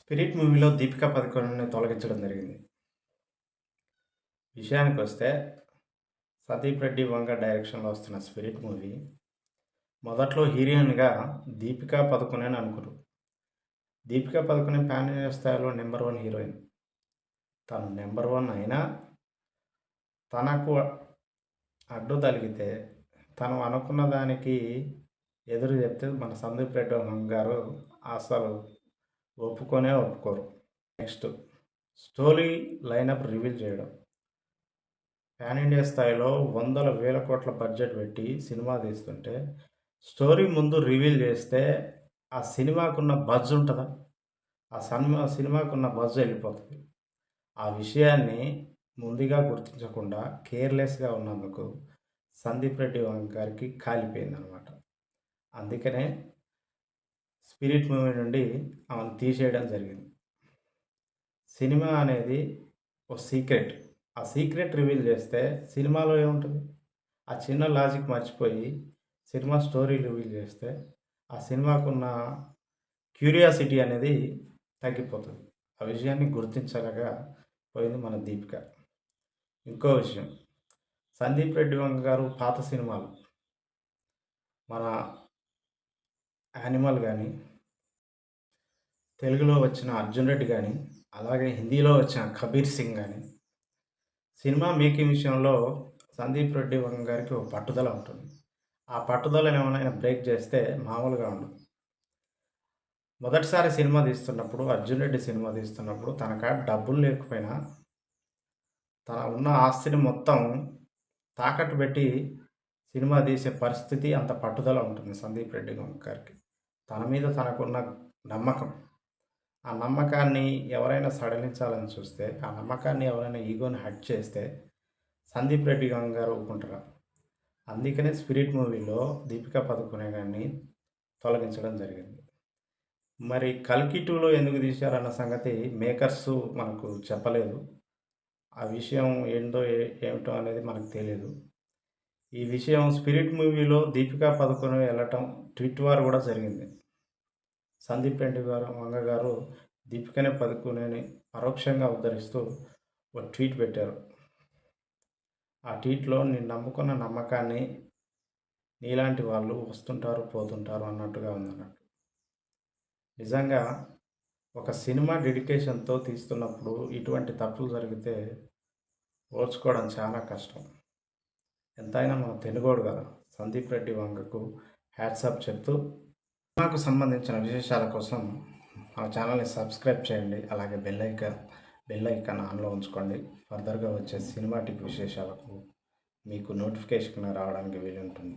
Spirit మూవీలో దీపికా పదకొండుని తొలగించడం జరిగింది. విషయానికి వస్తే సందీప్ రెడ్డి వంగ డైరెక్షన్లో వస్తున్న స్పిరిట్ మూవీ మొదట్లో హీరోయిన్గా దీపికా పదుకొనే అని అనుకురు దీపికా పదుకొనే ప్యాన్ ఇండియా స్థాయిలో నెంబర్ వన్ హీరోయిన్. తను నెంబర్ వన్ అయినా తనకు అడ్డు తగిలితే తను అనుకున్న దానికి ఎదురు చెప్తే మన సందీప్ రెడ్డి గారు అసలు ఒప్పుకొనే ఒప్పుకోరు. నెక్స్ట్ స్టోరీ లైనప్ రివీల్ చేయడం. పాన్ ఇండియా స్థాయిలో వందల వేల కోట్ల బడ్జెట్ పెట్టి సినిమా తీస్తుంటే స్టోరీ ముందు రివీల్ చేస్తే ఆ సినిమాకున్న బజ్ ఉంటుందా? ఆ సినిమా సినిమాకున్న బజ్ వెళ్ళిపోతుంది. ఆ విషయాన్ని ముందుగా గుర్తించకుండా కేర్లెస్గా ఉన్నందుకు సందీప్ రెడ్డి వంగ గారికి కాలిపోయిందనమాట. అందుకనే స్పిరిట్ మూవీ నుండి ఆమెను తీసేయడం జరిగింది. సినిమా అనేది ఓ సీక్రెట్. ఆ సీక్రెట్ రివీల్ చేస్తే సినిమాలో ఏముంటుంది? ఆ చిన్న లాజిక్ మర్చిపోయి సినిమా స్టోరీ రివీల్ చేస్తే ఆ సినిమాకున్న క్యూరియాసిటీ అనేది తగ్గిపోతుంది. ఆ విషయాన్ని గుర్తించలేక పోయింది మన దీపిక. ఇంకో విషయం. సందీప్ రెడ్డి వంగ గారు పాత సినిమాలు. మన యానిమల్ కానీ తెలుగులో వచ్చిన అర్జున్ రెడ్డి కానీ అలాగే హిందీలో వచ్చిన కబీర్ సింగ్ కానీ సినిమా మేకింగ్ విషయంలో సందీప్ రెడ్డి వంగ గారికి ఒక పట్టుదల ఉంటుంది. ఆ పట్టుదలను ఏమైనా బ్రేక్ చేస్తే మామూలుగా ఉండదు. మొదటిసారి సినిమా తీస్తున్నప్పుడు అర్జున్ రెడ్డి సినిమా తీస్తున్నప్పుడు తనక డబ్బులు లేకపోయినా తన ఉన్న ఆస్తిని మొత్తం తాకట్టు పెట్టి సినిమా తీసే పరిస్థితి అంత పట్టుదల ఉంటుంది సందీప్ రెడ్డి గారికి. తన మీద తనకున్న నమ్మకం. ఆ నమ్మకాన్ని ఎవరైనా సడలించాలని చూస్తే ఆ నమ్మకాన్ని ఎవరైనా ఈగోని హట్ చేస్తే సందీప్ రెడ్డి గారు ఒప్పుకుంటారు అందుకనే స్పిరిట్ మూవీలో దీపికా పదుకునే గారిని తొలగించడం జరిగింది. మరి కల్కి టూలో ఎందుకు తీశారన్న సంగతి మేకర్స్ మనకు చెప్పలేదు. ఆ విషయం ఏంటో ఏమిటో అనేది మనకు తెలియదు ఈ విషయం స్పిరిట్ మూవీలో దీపికా పదుకొని వెళ్ళటం ట్విట్ వారు కూడా జరిగింది. సందీప్ రెడ్డి గారు మంగ గారు దీపికనే పదుకునేని పరోక్షంగా ఉద్ధరిస్తూ ఒక ట్వీట్ పెట్టారు. ఆ ట్వీట్లో నేను నమ్ముకున్న నమ్మకాన్ని నీలాంటి వాళ్ళు వస్తుంటారు పోతుంటారు అన్నట్టుగా ఉందన్నట్టు. నిజంగా ఒక సినిమా డెడికేషన్తో తీస్తున్నప్పుడు ఇటువంటి తప్పులు జరిగితే ఓర్చుకోవడం చాలా కష్టం. ఎంతైనా మన తెలుగోడు కదా. సందీప్ రెడ్డి వంగకు హ్యాట్సాప్ చెప్తూ సినిమాకు సంబంధించిన విశేషాల కోసం మా ఛానల్ని సబ్స్క్రైబ్ చేయండి. అలాగే బెల్ ఐకాన్ బెల్ ఐకాన్ ఆన్లో ఉంచుకోండి. ఫర్దర్గా వచ్చే సినిమాటిక్ విశేషాలకు మీకు నోటిఫికేషన్ రావడానికి వీలుంటుంది.